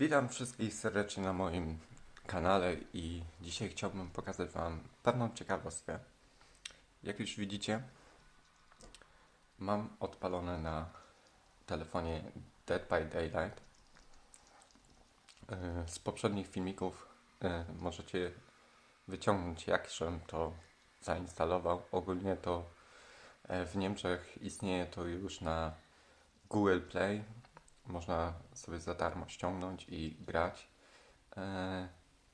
Witam wszystkich serdecznie na moim kanale i dzisiaj chciałbym pokazać Wam pewną ciekawostkę. Jak już widzicie, mam odpalone na telefonie Dead by Daylight. Yy, Z poprzednich filmików yy, możecie wyciągnąć, jak żem to zainstalował. Ogólnie to yy, w Niemczech istnieje to już na Google Play. Można sobie za darmo ściągnąć i grać. E,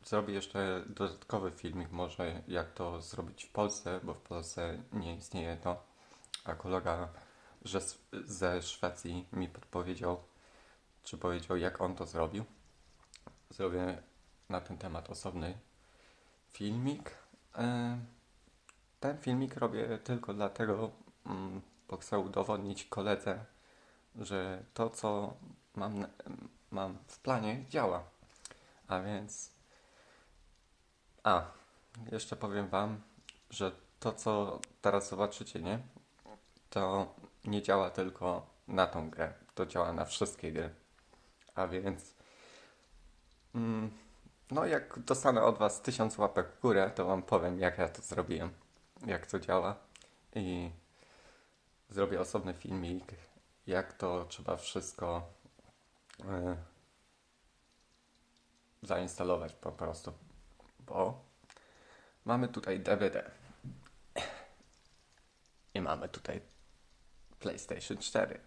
Zrobię jeszcze dodatkowy filmik, może jak to zrobić w Polsce, bo w Polsce nie istnieje to. A kolega że ze Szwecji mi podpowiedział, czy powiedział, jak on to zrobił. Zrobię na ten temat osobny filmik. E, Ten filmik robię tylko dlatego, mm, bo chcę udowodnić koledze, że to, co mam, mam w planie, działa. A więc. A, jeszcze powiem Wam, że to, co teraz zobaczycie, nie? To nie działa tylko na tą grę. To działa na wszystkie gry. A więc. Mm, no, jak dostanę od Was tysiąc łapek w górę, to Wam powiem, jak ja to zrobiłem. Jak to działa. I zrobię osobny filmik, jak to trzeba wszystko e, zainstalować po prostu. Bo mamy tutaj DVD. I mamy tutaj PlayStation 4.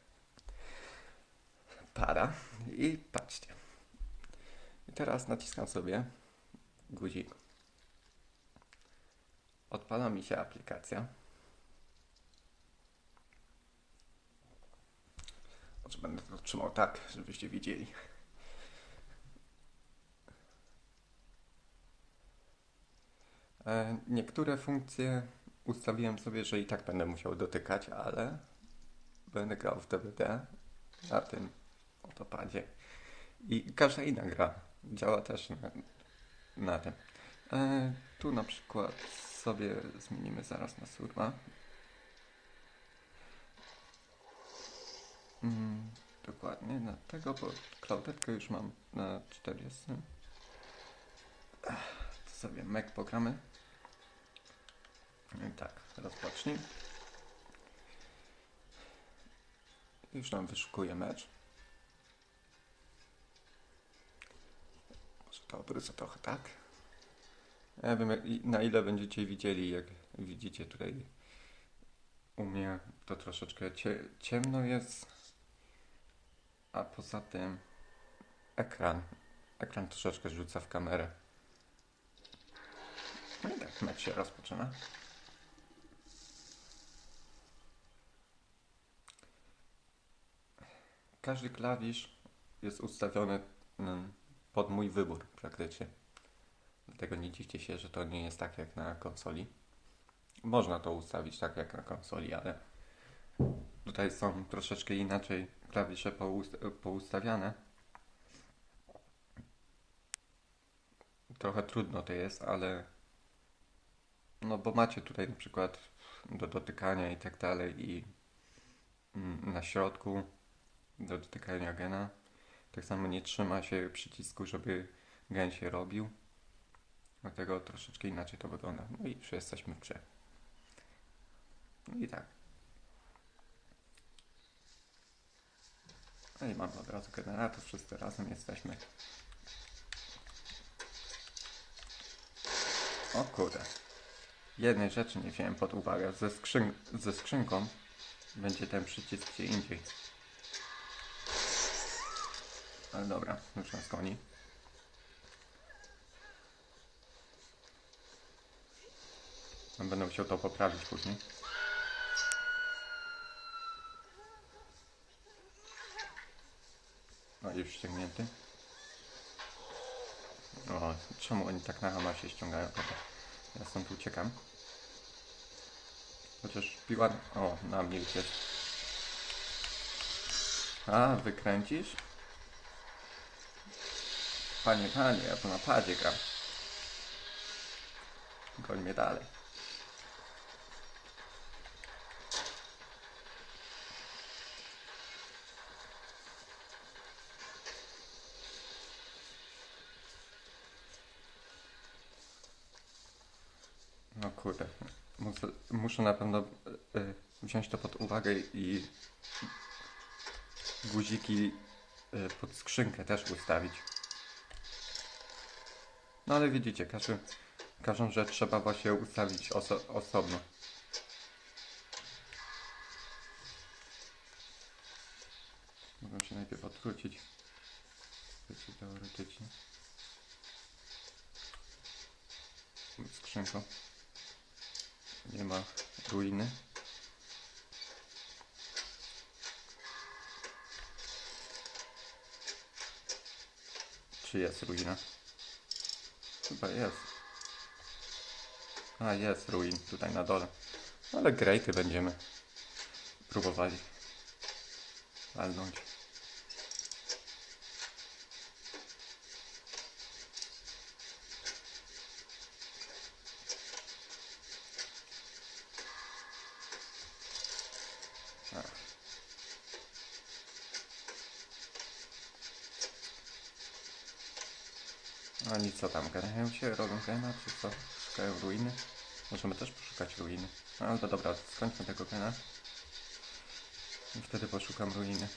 Para. I patrzcie. I teraz naciskam sobie guzik. Odpala mi się aplikacja. Może będę to trzymał tak, żebyście widzieli. E, Niektóre funkcje ustawiłem sobie, że i tak będę musiał dotykać, ale będę grał w DVD na tym otopadzie. I każda inna gra działa też na, na tym. E, tu na przykład sobie zmienimy zaraz na surma. Mm, dokładnie na tego, bo klaudetkę już mam na 40. Ech, To sobie Mac pogramy. I tak, rozpocznij. Już nam wyszukuje mecz. Może to obrócę trochę tak. Ja wiem na ile będziecie widzieli, jak widzicie tutaj u mnie to troszeczkę cie, ciemno jest. A poza tym ekran. Ekran troszeczkę rzuca w kamerę. No i tak mecz się rozpoczyna. Każdy klawisz jest ustawiony mm, pod mój wybór praktycznie. Dlatego nie dziwcie się, że to nie jest tak jak na konsoli. Można to ustawić tak jak na konsoli, ale tutaj są troszeczkę inaczej klawisze poust- poustawiane. Trochę trudno to jest, ale no bo macie tutaj na przykład do dotykania i tak dalej i mm, na środku do dotykania gena. Tak samo nie trzyma się przycisku, żeby gen się robił. Dlatego troszeczkę inaczej to wygląda. No i już jesteśmy w grze. No i tak. No i mamy od razu generator, wszyscy razem jesteśmy. O kurde. Jednej rzeczy nie wziąłem pod uwagę. Ze, skrzyn ze skrzynką będzie ten przycisk gdzie indziej. Ale dobra, już nas goni. Będę musiał to poprawić później. No już ściągnięty. O, czemu oni tak na hama się ściągają? Dobra, ja stąd uciekam. Chociaż piła... O, na mnie już jest. A, wykręcisz? Panie, panie, ja tu na padzie gram. Goń mnie dalej. Kurde. Muszę, muszę na pewno y, wziąć to pod uwagę i guziki y, pod skrzynkę też ustawić. No ale widzicie, każdy, każdą rzecz trzeba właśnie ustawić oso osobno. Mogę się najpierw odwrócić. Teoretycznie. Skrzynką. Nie ma ruiny. Czy jest ruina? Chyba jest. A, jest ruin tutaj na dole. Ale grejty będziemy próbowali walnąć. A nic co tam, garają się, robią gena, czy co? Szukają ruiny? Możemy też poszukać ruiny. No ale to dobra, skończmy tego gena. I wtedy poszukam ruiny.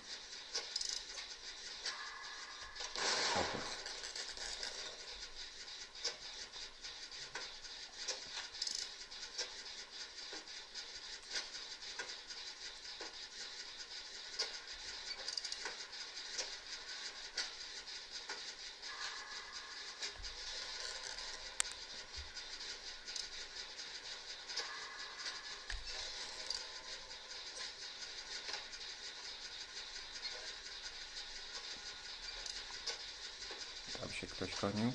Się ktoś konił.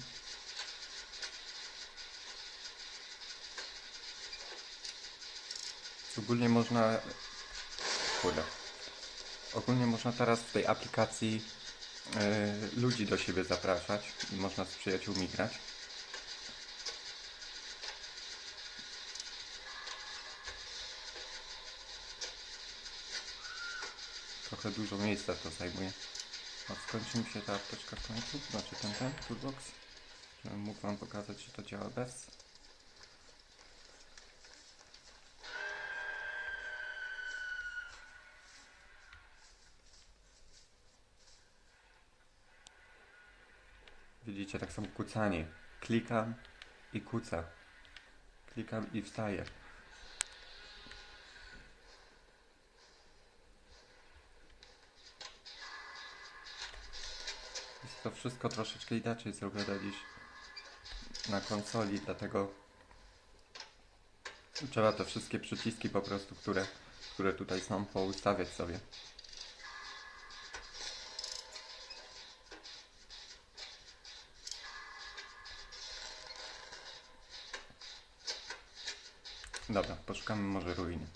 Ogólnie można... Kurde. Ogólnie można teraz w tej aplikacji e, ludzi do siebie zapraszać i można z przyjaciółmi grać. Trochę dużo miejsca to zajmuje. A skończy mi się ta apteczka w końcu? Znaczy ten ten, toolbox? Żebym mógł wam pokazać, że to działa bez. Widzicie, tak samo kucanie. Klikam i kuca. Klikam i wstaję. To wszystko troszeczkę inaczej zrobione niż na konsoli, dlatego trzeba te wszystkie przyciski po prostu, które, które tutaj są, poustawiać sobie. Dobra, poszukamy może ruiny.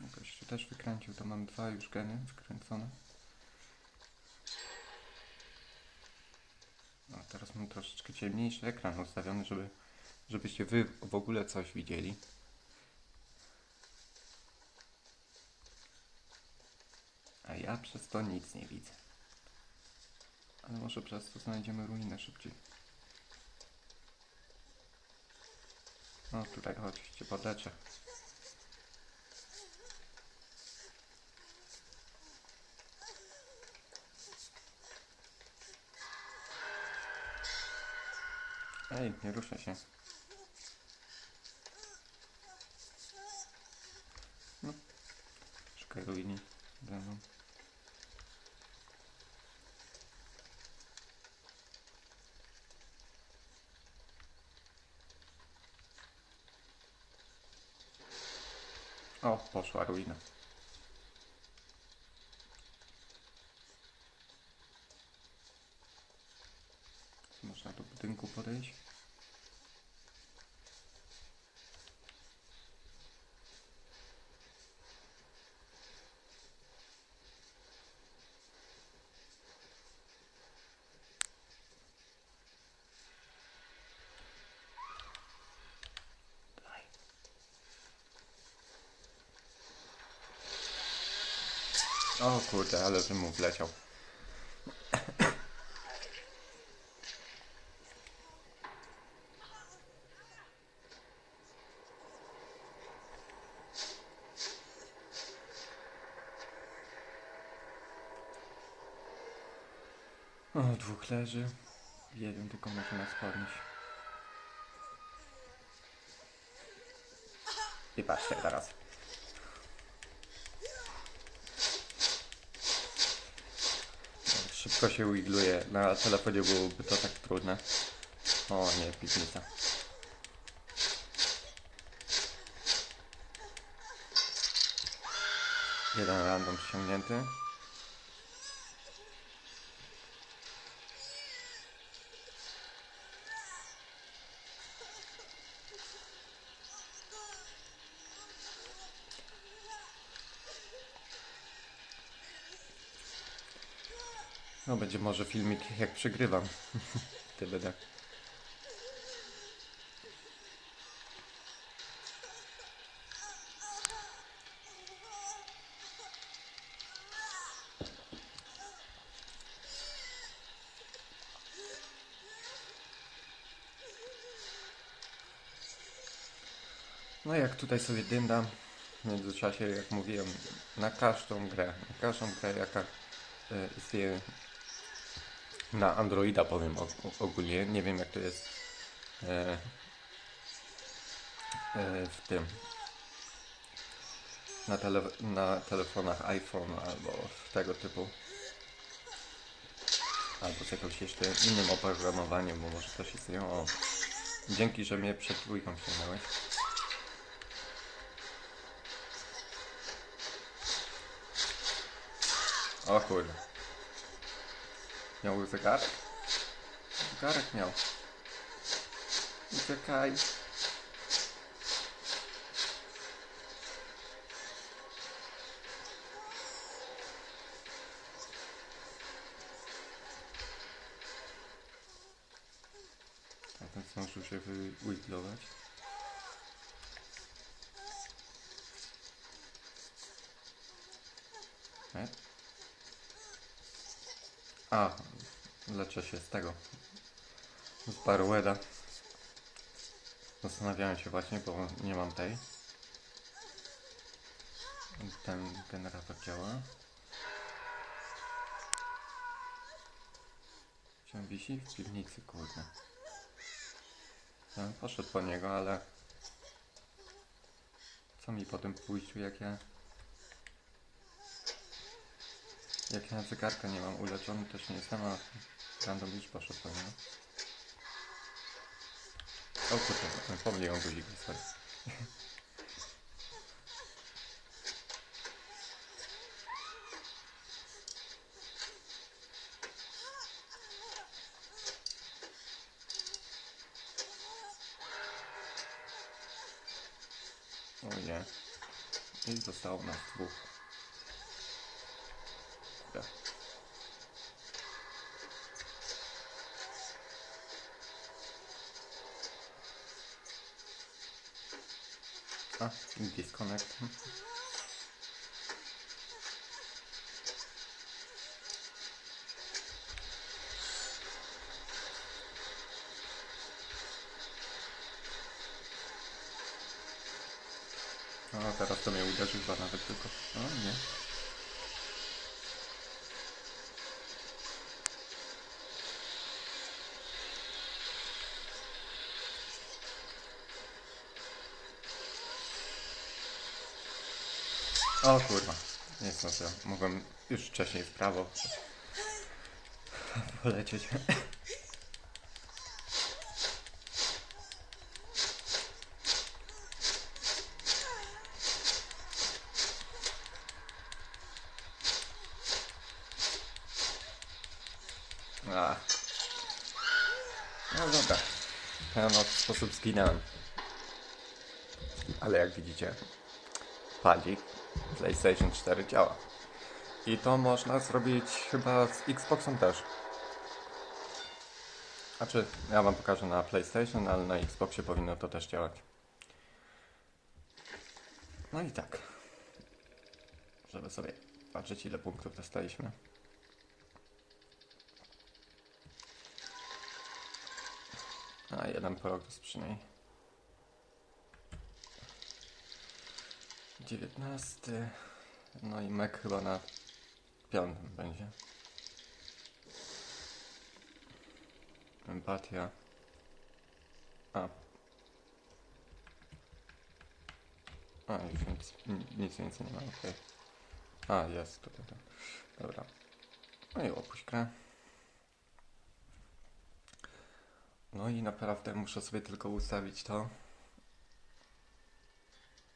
Jakoś tu też wykręcił, to mam dwa już geny wkręcone. A teraz mam troszeczkę ciemniejszy ekran ustawiony, żeby, żebyście wy w ogóle coś widzieli. A ja przez to nic nie widzę. Ale może przez to znajdziemy ruinę szybciej. No tutaj chodźcie, podleczę. Ej, nie ruszę się. No. Szukaj ruiny. Ze mną. O, poszła ruina. Można do budynku podejść. O kurde, ale że mu wleciał. O, dwóch leży. Jeden tylko może nas podnieść. I patrzcie teraz. Szybko się wigluje. Na telefonie byłoby to tak trudne. O nie, piwnica. Jeden random ściągnięty. No będzie może filmik jak przegrywam. Ty będę. No jak tutaj sobie dyndam w międzyczasie, jak mówiłem, na każdą grę, na każdą grę jaka e, istnieje na Androida powiem og- ogólnie, nie wiem jak to jest e, e, w tym na, tele, na telefonach iPhone albo tego typu albo z jakimś jeszcze innym oprogramowaniem, bo może też istnieją. O, dzięki, że mnie przed dwójką ściągnąłeś. O kurde. Miał zegarek? Zegarek miał. Uciekaj. A ten zdążył się wywiglować. E? Leczę się z tego. Z Barweda. Zastanawiałem się właśnie, bo nie mam tej. Ten generator działa. Gdzie on wisi? W piwnicy, kurde. Ja poszedł po niego, ale... Co mi po tym pójściu, jak ja... Jak ja zegarka nie mam uleczony, też nie jestem, a już poszedł po niego. O kurde, pomyliłem guzik, sorry. O nie. I zostało nas dwóch. Disconnect. O, teraz to mnie uderzył za nawet tylko. O nie. O kurwa. Nie zdążyłem. Mogłem już wcześniej w prawo polecieć. No dobra. Sposób zginąłem. Ale jak widzicie, padzik PlayStation 4 działa. I to można zrobić chyba z Xboxem też. Znaczy, ja Wam pokażę na PlayStation, ale na Xboxie powinno to też działać. No i tak. Żeby sobie patrzeć, ile punktów dostaliśmy. A, jeden próg sprzynajmniej. 19. No i Mac chyba na piątym będzie. Empatia. A. A, już nic, nic więcej nie ma, okej. Okay. A, jest tutaj ten. Dobra. No i opuść. No i naprawdę muszę sobie tylko ustawić to.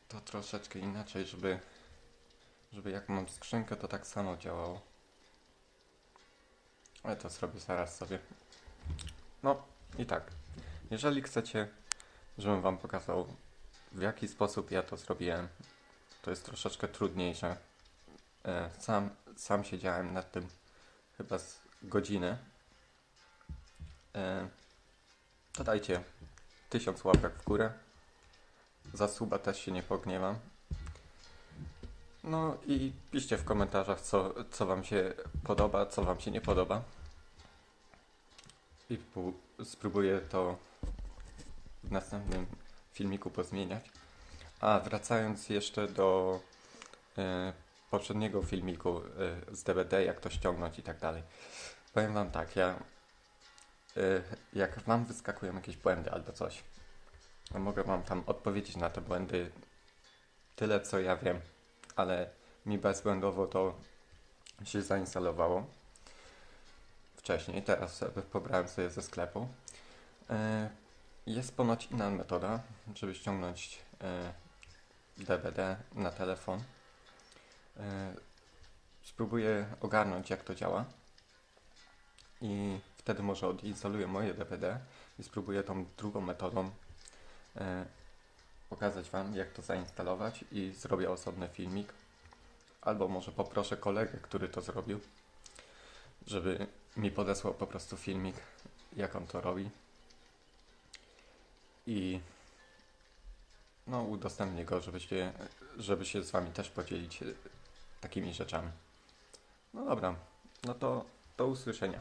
To troszeczkę inaczej, żeby, żeby jak mam skrzynkę, to tak samo działało. Ale to zrobię zaraz sobie. No i tak. Jeżeli chcecie, żebym wam pokazał, w jaki sposób ja to zrobiłem, to jest troszeczkę trudniejsze. E, Sam, sam siedziałem nad tym chyba z godziny. E, To dajcie tysiąc łapek w górę. Za suba też się nie pogniewam. No i piszcie w komentarzach, co, co Wam się podoba, co Wam się nie podoba. I spróbuję to w następnym filmiku pozmieniać. A wracając jeszcze do e, poprzedniego filmiku e, z DVD, jak to ściągnąć i tak dalej. Powiem Wam tak, ja e, jak Wam wyskakują jakieś błędy albo coś, to mogę Wam tam odpowiedzieć na te błędy tyle, co ja wiem, ale mi bezbłędowo to się zainstalowało wcześniej, teraz pobrałem sobie ze sklepu. E, Jest ponoć inna metoda, żeby ściągnąć e, DVD na telefon. E, Spróbuję ogarnąć, jak to działa. I wtedy może odinstaluję moje DVD i spróbuję tą drugą metodą e, pokazać Wam, jak to zainstalować i zrobię osobny filmik. Albo może poproszę kolegę, który to zrobił, żeby mi podesłał po prostu filmik, jak on to robi. I no, udostępnię go, żebyście, żeby się z Wami też podzielić e, takimi rzeczami. No dobra, no to do usłyszenia.